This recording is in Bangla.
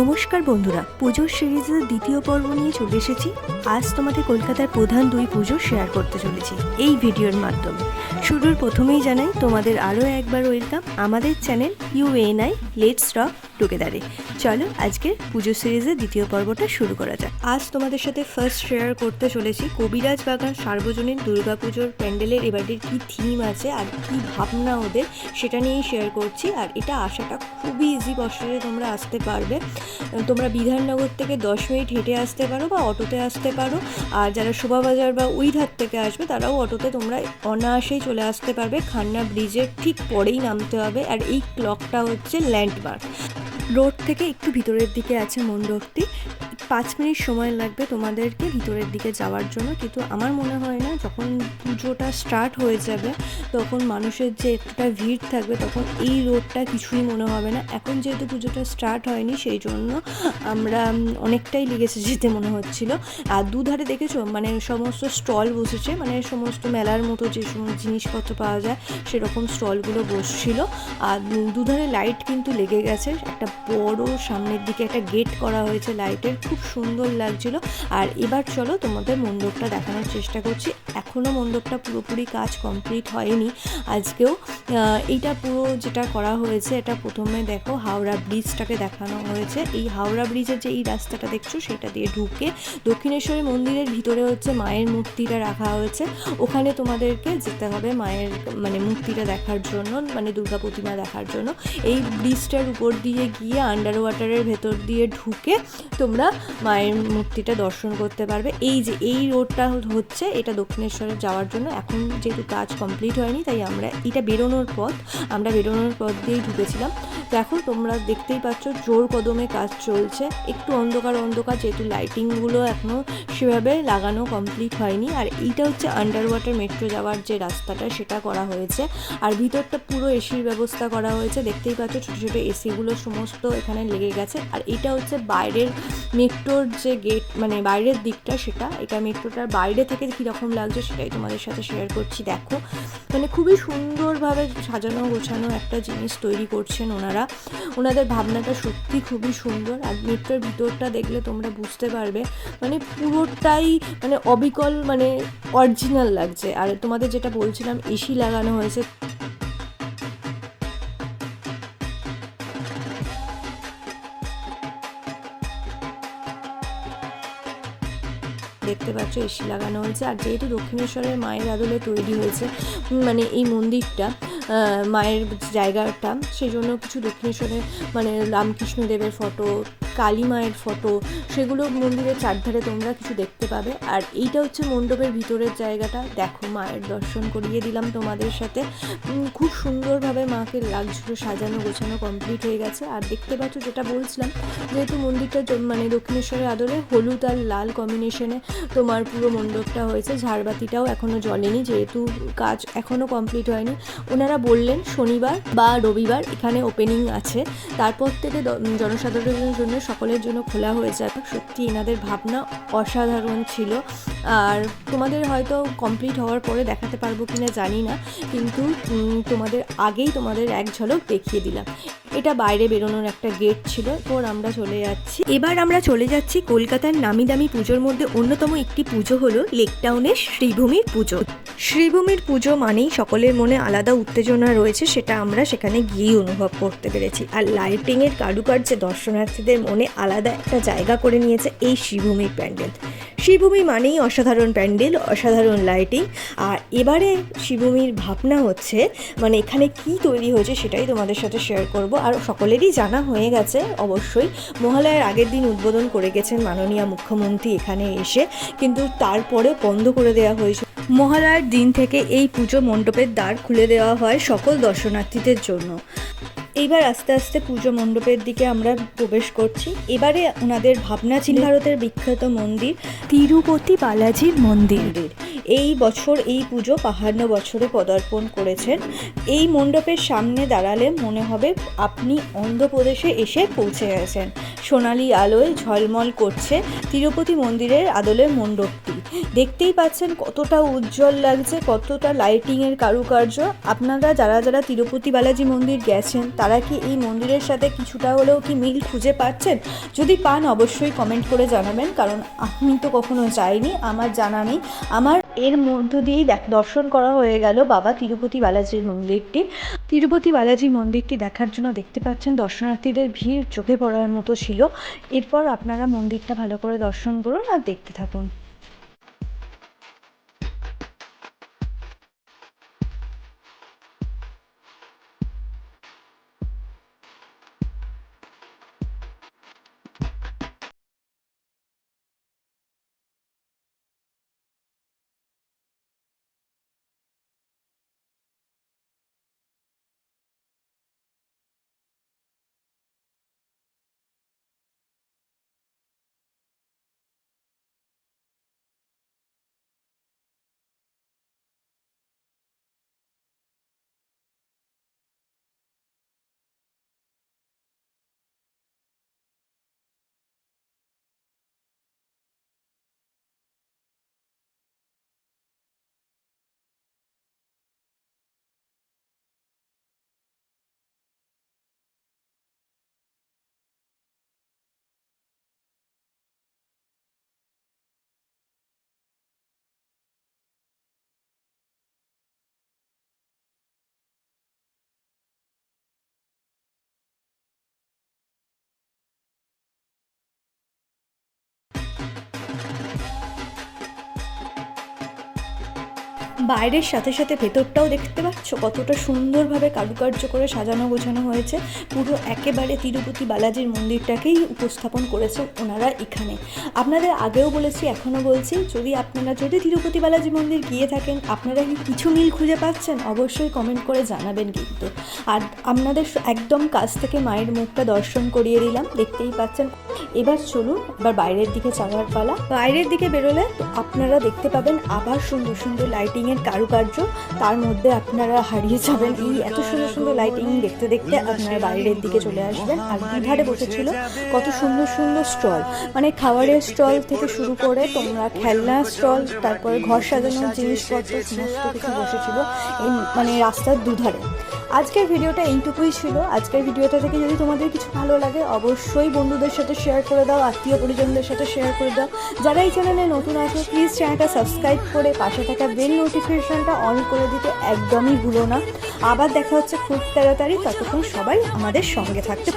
নমস্কার বন্ধুরা, পুজোর সিরিজের দ্বিতীয় পর্ব নিয়ে চলে এসেছি। আজ তোমাদের কলকাতার প্রধান দুই পুজো শেয়ার করতে চলেছি এই ভিডিওর মাধ্যমে। শুরুর প্রথমেই জানাই, তোমাদের আরও একবার ওয়েলকাম আমাদের চ্যানেল ইউএনআই লেটস রক টুগেদারে চলো আজকে পুজো সিরিজের দ্বিতীয় পর্বটা শুরু করা যাক। আজ তোমাদের সাথে ফার্স্ট শেয়ার করতে চলেছি কবিরাজ বাগান সার্বজনীন দুর্গাপুজোর প্যান্ডেলের এবারের কী থিম আছে আর কী ভাবনা ওদের সেটা নিয়েই শেয়ার করছি। আর এটা আসাটা খুবই ইজি বছরে তোমরা আসতে পারবে। তোমরা বিধাননগর থেকে দশ মিনিট হেঁটে আসতে পারো বা অটোতে আসতে পারো। আর যারা শোভাবাজার বা ওই ধার থেকে আসবে, তারাও অটোতে তোমরা অনায়াসেই চলে আসতে পারবে। খান্না ব্রিজের ঠিক পরেই নামতে হবে। আর এই ক্লকটা হচ্ছে ল্যান্ডমার্ক রোড থেকে একটু ভিতরের দিকে আছে মণ্ডপটি। পাঁচ মিনিট সময় লাগবে তোমাদেরকে ভিতরের দিকে যাওয়ার জন্য। কিন্তু আমার মনে হয় না, যখন পুজোটা স্টার্ট হয়ে যাবে, তখন মানুষের যে একটা ভিড় থাকবে, তখন এই রোডটা কিছুই মনে হবে না। এখন যেহেতু পুজোটা স্টার্ট হয়নি, সেই জন্য আমরা অনেকটাই লেগেছে যেতে মনে হচ্ছিল। আর দুধারে দেখেছ? মানে সমস্ত স্টল বসেছে মানে সমস্ত মেলার মতো যে সমস্ত জিনিসপত্র পাওয়া যায়, সেরকম স্টলগুলো বসছিল। আর দুধারে লাইট কিন্তু লেগে গেছে। একটা বড় সামনের দিকে একটা গেট করা হয়েছে লাইটের খুব সুন্দর লাগছিল। আর এবার চলো তোমাদের মণ্ডপটা দেখানোর চেষ্টা করছি। এখনও মণ্ডপটা পুরোপুরি কাজ কমপ্লিট হয়নি। আজকেও এইটা পুরো যেটা করা হয়েছে, এটা প্রথমে দেখো হাওড়া ব্রিজটাকে দেখানো হয়েছে। এই হাওড়া ব্রিজের যে এই রাস্তাটা দেখছ, সেটা দিয়ে ঢুকে দক্ষিণেশ্বরী মন্দিরের ভিতরে হচ্ছে মায়ের মূর্তিটা রাখা হয়েছে। ওখানে তোমাদেরকে যেতে হবে মায়ের মানে মূর্তিটা দেখার জন্য মানে দুর্গা প্রতিমা দেখার জন্য। এই ব্রিজটার উপর দিয়ে গিয়ে আন্ডার ওয়াটারের ভেতর দিয়ে ঢুকে তোমরা মায়ের মূর্তিটা দর্শন করতে পারবে। এই যে, এই রোডটা হচ্ছে এটা দক্ষিণেশ্বরে যাওয়ার জন্য। এখন যেহেতু কাজ কমপ্লিট হয়নি, তাই আমরা, এটা বেরোনোর পথ, আমরা বেরোনোর পথ দিয়েই ঢুকেছিলাম। দেখো, তোমরা দেখতেই পাচ্ছ জোর কদমে কাজ চলছে। একটু অন্ধকার অন্ধকার, যেহেতু লাইটিংগুলো এখনও সেভাবে লাগানো কমপ্লিট হয়নি। আর এইটা হচ্ছে আন্ডার ওয়াটার মেট্রো যাওয়ার যে রাস্তাটা, সেটা করা হয়েছে। আর ভিতরটা পুরো এসির ব্যবস্থা করা হয়েছে। দেখতেই পাচ্ছ ছোটো ছোটো এসিগুলো সমস্ত এখানে লেগে গেছে। আর এটা হচ্ছে বাইরের মেট্রোর যে গেট মানে বাইরের দিকটা, সেটা। এটা মেট্রোটার বাইরে থেকে কীরকম লাগছে, সেটাই তোমাদের সাথে শেয়ার করছি। দেখো মানে খুবই সুন্দরভাবে সাজানো গোছানো একটা জিনিস তৈরি করছেন ওনারা। ওনাদের ভাবনাটা সত্যি খুবই সুন্দর আর মেট্রোর ভিতরটা দেখলে তোমরা বুঝতে পারবে। মানে পুরোটাই মানে অবিকল মানে অরিজিনাল লাগছে। আর তোমাদের যেটা বলছিলাম এসি লাগানো হয়েছে। দেখতে পাচ্ছ এসি লাগানো হয়েছে। আর যেহেতু দক্ষিণেশ্বরের মায়ের আদলে তৈরি হয়েছে মানে এই মন্দিরটা মায়ের জায়গাটা সেই জন্য কিছু দক্ষিণেশ্বরের মানে রামকৃষ্ণদেবের ফটো কালী মায়ের ফটো, সেগুলো মন্দিরের চারধারে তোমরা কিছু দেখতে পাবে। আর এইটা হচ্ছে মণ্ডপের ভিতরের জায়গাটা। দেখো, মায়ের দর্শন করিয়ে দিলাম তোমাদের সাথে। খুব সুন্দরভাবে মাকে লাগছিল সাজানো, গোছানো কমপ্লিট হয়ে গেছে। আর দেখতে পাচ্ছ, যেটা বলছিলাম, যেহেতু মন্দিরটা মানে দক্ষিণেশ্বরের আদলে, হলুদ আর লাল কম্বিনেশনে তোমার পুরো মণ্ডপটা হয়েছে। ঝাড়বাতিটাও এখনও জ্বলেনি, যেহেতু কাজ এখনও কমপ্লিট হয়নি। ওনারা বললেন, শনিবার বা রবিবার এখানে ওপেনিং আছে। তারপর থেকে জনসাধারণের জন্য সকলের জন্য খোলা হয়ে যাবে সত্যি এনাদের ভাবনা অসাধারণ ছিল। আর তোমাদের হয়তো কমপ্লিট হওয়ার পরে দেখাতে পারব কিনা জানি না, কিন্তু তোমাদের আগেই তোমাদের এক ঝলক দেখিয়ে দিলাম। এটা বাইরে বেরোনোর একটা গেট ছিল এরপর আমরা চলে যাচ্ছি। এবার আমরা চলে যাচ্ছি কলকাতার নামি দামি পুজোর মধ্যে অন্যতম একটি পুজো হলো লেক টাউনের শ্রীভূমির পুজো। শ্রীভূমির পুজো মানেই সকলের মনে আলাদা উত্তেজনা রয়েছে, সেটা আমরা সেখানে গিয়েই অনুভব করতে পেরেছি। আর লাইটিংয়ের কারুকার্যে দর্শনার্থীদের মনে আলাদা একটা জায়গা করে নিয়েছে এই শ্রীভূমির প্যান্ডেল। শ্রীভূমি মানেই অসাধারণ প্যান্ডেল, অসাধারণ লাইটিং। আর এবারে শিবভূমির ভাবনা হচ্ছে মানে এখানে কি তৈরি হয়েছে সেটাই তোমাদের সাথে শেয়ার করব। আর সকলেরই জানা হয়ে গেছে অবশ্যই, মহালয়ার আগের দিন উদ্বোধন করে গেছেন মাননীয় মুখ্যমন্ত্রী এখানে এসে, কিন্তু তারপরে বন্ধ করে দেওয়া হয়েছে। মহালয়ার দিন থেকে এই পুজো মণ্ডপের দ্বার খুলে দেওয়া হয় সকল দর্শনার্থীদের জন্য। এইবার আস্তে আস্তে পুজো মণ্ডপের দিকে আমরা প্রবেশ করছি। এবারে ওনাদের ভাবনা ছিল ভারতের বিখ্যাত মন্দির তিরুপতি বালাজির মন্দির। এই বছর এই পুজো পাহান্ন বছরে পদার্পণ করেছেন। এই মণ্ডপের সামনে দাঁড়ালে মনে হবে আপনি অন্ধ্রপ্রদেশে এসে পৌঁছে গেছেন। সোনালি আলোয় ঝলমল করছে তিরুপতি মন্দিরের আদলের মণ্ডপটি। দেখতেই পাচ্ছেন কতটা উজ্জ্বল লাগছে কতটা লাইটিংয়ের কারুকার্য। আপনারা যারা যারা তিরুপতি বালাজি মন্দির গেছেন তারা তারা কি এই মন্দিরের সাথে কিছুটা হলেও কি মিল খুঁজে পাচ্ছেন? যদি পান অবশ্যই কমেন্ট করে জানাবেন, কারণ আমি তো কখনো যাইনি, আমার জানা নেই। আমার এর মধ্য দিয়েই দর্শন করা হয়ে গেল বাবা তিরুপতি বালাজির মন্দিরটি। তিরুপতি বালাজি মন্দিরটি দেখার জন্য দেখতে পাচ্ছেন দর্শনার্থীদের ভিড় চোখে পড়ার মতো ছিল। এরপর আপনারা মন্দিরটা ভালো করে দর্শন করুন আর দেখতে থাকুন। বাইরের সাথে সাথে ভেতরটাও দেখতে পাচ্ছ কতটা সুন্দরভাবে কারুকার্য করে সাজানো গোছানো হয়েছে। পুরো একেবারে তিরুপতি বালাজির মন্দিরটাকেই উপস্থাপন করেছে ওনারা এখানে। আপনাদের আগেও বলেছি, এখনও বলছি, যদি আপনারা, যদি তিরুপতি বালাজি মন্দির গিয়ে থাকেন, আপনারা কি কিছু মিল খুঁজে পাচ্ছেন? অবশ্যই কমেন্ট করে জানাবেন কিন্তু। আর আপনাদের একদম কাছ থেকে মায়ের মুখটা দর্শন করিয়ে দিলাম, দেখতেই পাচ্ছেন। এবার চলুন, এবার বাইরের দিকে চালার পালা। বাইরের দিকে বেরোলে আপনারা দেখতে পাবেন আবার সুন্দর সুন্দর লাইটিংয়ের কারুকার্য, তার মধ্যে আপনারা হারিয়ে যাবেন। এই এত সুন্দর সুন্দর লাইটিং দেখতে দেখতে আপনারা বাইরের দিকে চলে আসবেন। আর দুধারে বসেছিল কত সুন্দর সুন্দর স্টল। মানে খাবারের স্টল থেকে শুরু করে তোমরা খেলনা স্টল, তারপরে ঘর সাজানোর জিনিসপত্র, সমস্ত কিছু বসেছিল। এই মানে রাস্তার দুধারে। আজকের ভিডিওটা এইটুকুই ছিল। আজকের ভিডিওটা থেকে যদি তোমাদের কিছু ভালো লাগে, অবশ্যই বন্ধুদের সাথে শেয়ার করে দাও, আত্মীয় পরিজনদের সাথে শেয়ার করে দাও। যারা এই চ্যানেলে নতুন আসো প্লিজ চ্যানেলটা সাবস্ক্রাইব করে পাশে থাকা বেল নোটিফিকেশানটা অন করে দিতে একদমই ভুলো না। আবার দেখা হচ্ছে খুব তাড়াতাড়ি। ততক্ষণ সবাই আমাদের সঙ্গে থাকতে